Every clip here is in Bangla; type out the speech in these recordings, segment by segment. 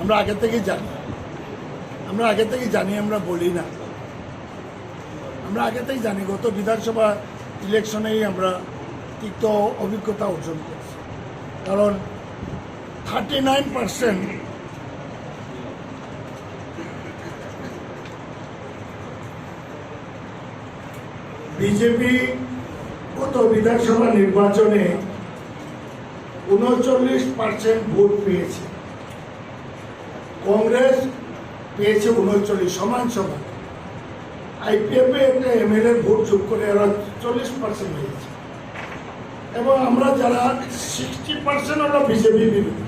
আমরা আগে থেকেই জানি। আমরা আগে থেকেই জানি, আমরা বলি না। আমরা আগে থেকেই জানি, গত বিধানসভা ইলেকশনেই আমরা তিক্ত অভিজ্ঞতা অর্জন করছি। কারণ থার্টি নাইন পার্সেন্ট বিজেপি গত বিধানসভা নির্বাচনে উনচল্লিশ পার্সেন্ট ভোট পেয়েছে। কংগ্রেস পেয়েছে উনচল্লিশ, সমান সমান। আইপিএফে একটা এমএলএ ভোট যোগ করে এরা চল্লিশ পার্সেন্ট হয়েছে। এবং আমরা যারা সিক্সটি পার্সেন্ট হলো বিজেপি বিরোধী।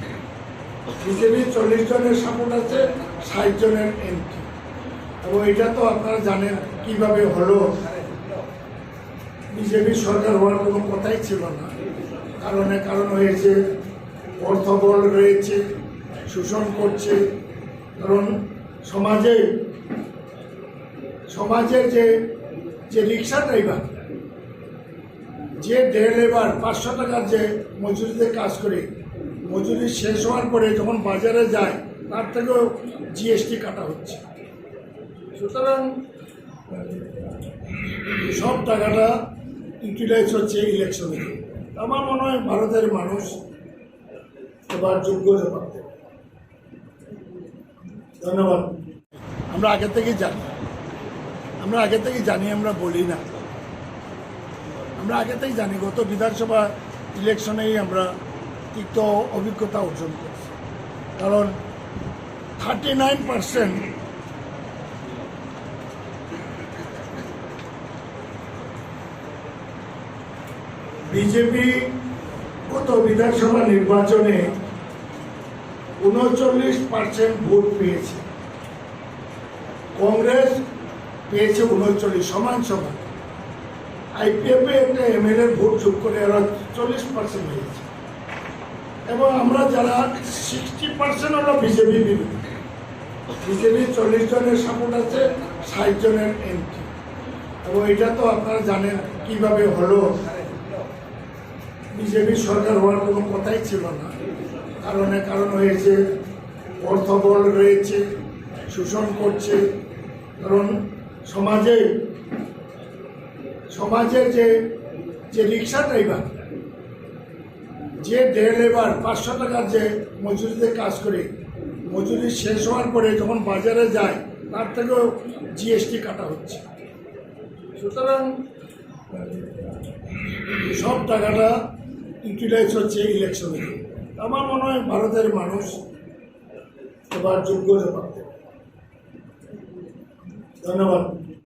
বিজেপি চল্লিশ জনের সাপোর্ট আছে, ষাট জনের এমপি এবং এটা তো আপনারা জানেন কীভাবে হলো। বিজেপি সরকার হওয়ার কোনো কথাই ছিল না। কারণে কারণ হয়েছে, অর্থবল রয়েছে শোষণ করছে। কারণ সমাজে সমাজে যে যে রিক্সা ড্রাইভার, যে ডে লেবার পাঁচশো টাকার যে মজুরিতে কাজ করে, মজুরি শেষ হওয়ার পরে যখন বাজারে যায়, তার থেকেও জিএসটি কাটা হচ্ছে। সুতরাং সব টাকাটা ইউটিলাইজ হচ্ছে ইলেকশনে আমার মনে হয় ভারতের মানুষ এবার যোগ্য জবাব ধন্যবাদ। আমরা আগে থেকেই জানি। আমরা আগে থেকেই জানি, আমরা বলি না। আমরা আগে থেকেই জানি, গত বিধানসভা ইলেকশনেই আমরা তিক্ত অভিজ্ঞতা অর্জন করছি। কারণ থার্টি নাইন পার্সেন্ট বিজেপি গত বিধানসভা নির্বাচনে উনচল্লিশ পার্সেন্ট ভোট পেয়েছে। কংগ্রেস পেয়েছে উনচল্লিশ, সমান সমান। আইপিএফে একটা এমএলএ ভোট যোগ করে এরা চল্লিশ পার্সেন্ট হয়েছে। এবং আমরা যারা সিক্সটি পার্সেন্ট হলো বিজেপি বিরোধী বিজেপি চল্লিশ জনের সাপোর্ট আছে, ষাট জনের এমপি এবং এটা তো আপনারা জানেন কীভাবে হলো। বিজেপি সরকার হওয়ার কোনো কথাই ছিল না। কারণে কারণ হয়েছে অর্থবল রয়েছে, শোষণ করছে। কারণ সমাজে সমাজে যে যে রিক্সা ড্রাইভার, যে ডে লেবার পাঁচশো টাকার যে মজুরিতে কাজ করে, মজুরি শেষ হওয়ার পরে যখন বাজারে যায়, তার থেকেও জিএসটি কাটা হচ্ছে। সুতরাং, সব টাকাটা ইউটিলাইজ হচ্ছে ইলেকশনে আমার মনে হয় ভারতের মানুষ এবার যোগ্য জবাব ধন্যবাদ।